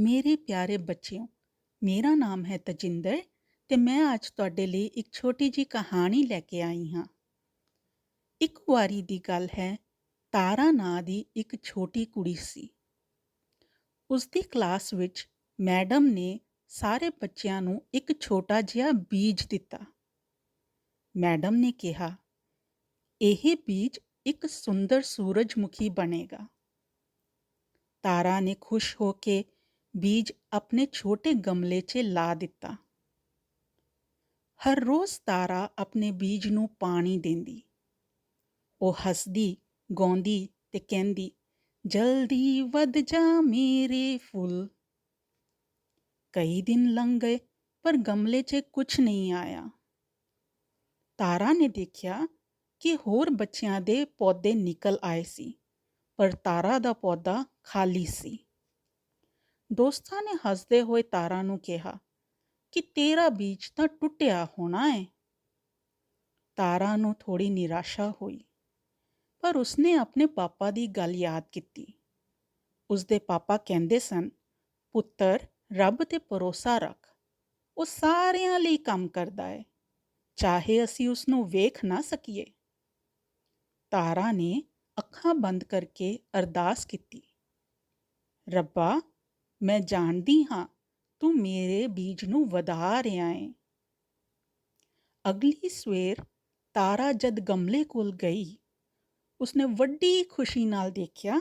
ਮੇਰੇ ਪਿਆਰੇ ਬੱਚਿਓ, ਮੇਰਾ ਨਾਮ ਹੈ ਤਜਿੰਦਰ ਤੇ ਮੈਂ ਅੱਜ ਤੁਹਾਡੇ ਲਈ ਇੱਕ ਛੋਟੀ ਜੀ ਕਹਾਣੀ ਲੈ ਕੇ ਆਈ ਹਾਂ। ਇੱਕ ਵਾਰੀ ਦੀ ਗੱਲ ਹੈ, ਤਾਰਾ ਨਾਂ ਦੀ ਇੱਕ ਛੋਟੀ ਕੁੜੀ ਸੀ। ਉਸ ਦੀ ਕਲਾਸ ਵਿੱਚ ਮੈਡਮ ਨੇ ਸਾਰੇ ਬੱਚਿਆਂ ਨੂੰ ਇੱਕ ਛੋਟਾ ਜਿਹਾ ਬੀਜ ਦਿੱਤਾ। ਮੈਡਮ ਨੇ ਕਿਹਾ, ਇਹ ਬੀਜ ਇੱਕ ਸੁੰਦਰ ਸੂਰਜਮੁਖੀ ਬਣੇਗਾ। ਤਾਰਾ ਨੇ ਖੁਸ਼ ਹੋ ਕੇ ਬੀਜ ਆਪਣੇ ਛੋਟੇ ਗਮਲੇ 'ਚ ਲਾ ਦਿੱਤਾ ਹਰ ਰੋਜ਼ ਤਾਰਾ ਆਪਣੇ ਬੀਜ ਨੂੰ ਪਾਣੀ ਦਿੰਦੀ ਉਹ ਹੱਸਦੀ ਗਾਉਂਦੀ ਤੇ ਕਹਿੰਦੀ ਜਲਦੀ ਵੱਧ ਜਾ ਮੇਰੇ ਫੁੱਲ ਕਈ ਦਿਨ ਲੰਘ ਗਏ ਪਰ ਗਮਲੇ 'ਚ ਕੁਝ ਨਹੀਂ ਆਇਆ ਤਾਰਾ ਨੇ ਦੇਖਿਆ ਕਿ ਹੋਰ ਬੱਚਿਆਂ ਦੇ ਪੌਦੇ ਨਿਕਲ ਆਏ ਸੀ ਪਰ ਤਾਰਾ ਦਾ ਪੌਦਾ ਖਾਲੀ ਸੀ ਦੋਸਤਾਂ ਨੇ ਹੱਸਦੇ ਹੋਏ ਤਾਰਾ ਨੂੰ ਕਿਹਾ ਕਿ ਤੇਰਾ ਬੀਜ ਤਾਂ ਟੁੱਟਿਆ ਹੋਣਾ ਹੈ ਤਾਰਾ ਨੂੰ ਥੋੜੀ ਨਿਰਾਸ਼ਾ ਹੋਈ, ਪਰ ਉਸਨੇ ਆਪਣੇ ਪਾਪਾ ਦੀ ਗੱਲ ਯਾਦ ਕੀਤੀ। ਉਸਦੇ ਪਾਪਾ ਕਹਿੰਦੇ ਸਨ, ਪੁੱਤਰ, ਰੱਬ ਤੇ ਭਰੋਸਾ ਰੱਖ, ਉਹ ਸਾਰਿਆਂ ਲਈ ਕੰਮ ਕਰਦਾ ਹੈ ਚਾਹੇ ਅਸੀਂ ਉਸ ਨੂੰ ਵੇਖ ਨਾ ਸਕੀਏ ਤਾਰਾ ਨੇ ਅੱਖਾਂ ਬੰਦ ਕਰਕੇ ਅਰਦਾਸ ਕੀਤੀ, ਰੱਬਾ ਮੈਂ ਜਾਣਦੀ ਹਾਂ, ਤੂੰ ਮੇਰੇ ਬੀਜ ਨੂੰ ਵਧਾ ਰਿਹਾ ਏ। ਅਗਲੀ ਸਵੇਰ ਤਾਰਾ ਜਦ ਗਮਲੇ ਕੋਲ ਗਈ, ਉਸਨੇ ਵੱਡੀ ਖੁਸ਼ੀ ਨਾਲ ਦੇਖਿਆ,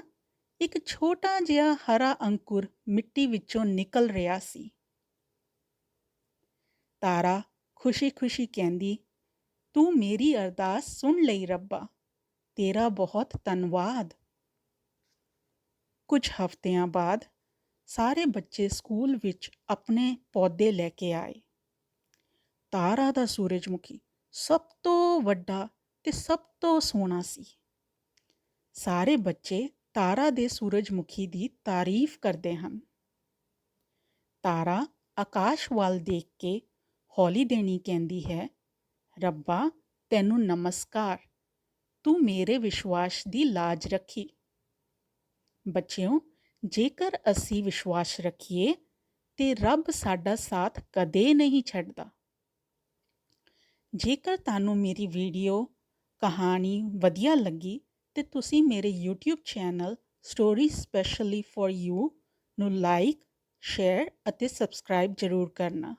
ਇੱਕ ਛੋਟਾ ਜਿਹਾ ਹਰਾ ਅੰਕੁਰ ਮਿੱਟੀ ਵਿੱਚੋਂ ਨਿਕਲ ਰਿਹਾ ਸੀ। ਤਾਰਾ ਖੁਸ਼ੀ-ਖੁਸ਼ੀ ਕਹਿੰਦੀ, ਤੂੰ ਮੇਰੀ ਅਰਦਾਸ ਸੁਣ ਲਈ ਰੱਬਾ, ਤੇਰਾ ਬਹੁਤ ਧੰਨਵਾਦ। ਕੁਝ ਹਫ਼ਤਿਆਂ ਬਾਅਦ ਸਾਰੇ ਬੱਚੇ ਸਕੂਲ ਵਿੱਚ ਆਪਣੇ ਪੌਦੇ ਲੈ ਕੇ ਆਏ। ਤਾਰਾ ਦਾ ਸੂਰਜਮੁਖੀ ਸਭ ਤੋਂ ਵੱਡਾ ਤੇ ਸਭ ਤੋਂ ਸੋਹਣਾ ਸੀ। ਸਾਰੇ ਬੱਚੇ ਤਾਰਾ ਦੇ ਸੂਰਜਮੁਖੀ ਦੀ ਤਾਰੀਫ ਕਰਦੇ ਹਨ। ਤਾਰਾ ਆਕਾਸ਼ ਵੱਲ ਦੇਖ ਕੇ ਹੌਲੀ ਦੇਣੀ ਕਹਿੰਦੀ ਹੈ, ਰੱਬਾ, ਤੈਨੂੰ ਨਮਸਕਾਰ। ਤੂੰ ਮੇਰੇ ਵਿਸ਼ਵਾਸ ਦੀ ਲਾਜ ਰੱਖੀ। ਬੱਚਿਓ ਜੇਕਰ ਅਸੀਂ ਵਿਸ਼ਵਾਸ ਰੱਖੀਏ, ਤੇ ਰੱਬ ਸਾਡਾ ਸਾਥ ਕਦੇ ਨਹੀਂ ਛੱਡਦਾ। ਜੇਕਰ ਤੁਹਾਨੂੰ ਮੇਰੀ ਵੀਡੀਓ, ਕਹਾਣੀ ਵਧੀਆ ਲੱਗੀ, ਤੇ ਤੁਸੀਂ ਮੇਰੇ YouTube channel story specially for you ਨੂੰ ਲਾਈਕ ਸ਼ੇਅਰ ਅਤੇ ਸਬਸਕ੍ਰਾਈਬ ਜ਼ਰੂਰ ਕਰਨਾ।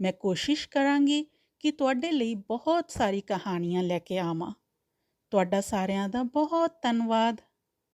ਮੈਂ ਕੋਸ਼ਿਸ਼ ਕਰਾਂਗੀ ਕਿ ਤੁਹਾਡੇ ਲਈ ਬਹੁਤ ਸਾਰੀ ਕਹਾਣੀਆਂ ਲੈ ਕੇ ਆਵਾਂ। ਤੁਹਾਡਾ ਸਾਰਿਆਂ ਦਾ ਬਹੁਤ ਧੰਨਵਾਦ।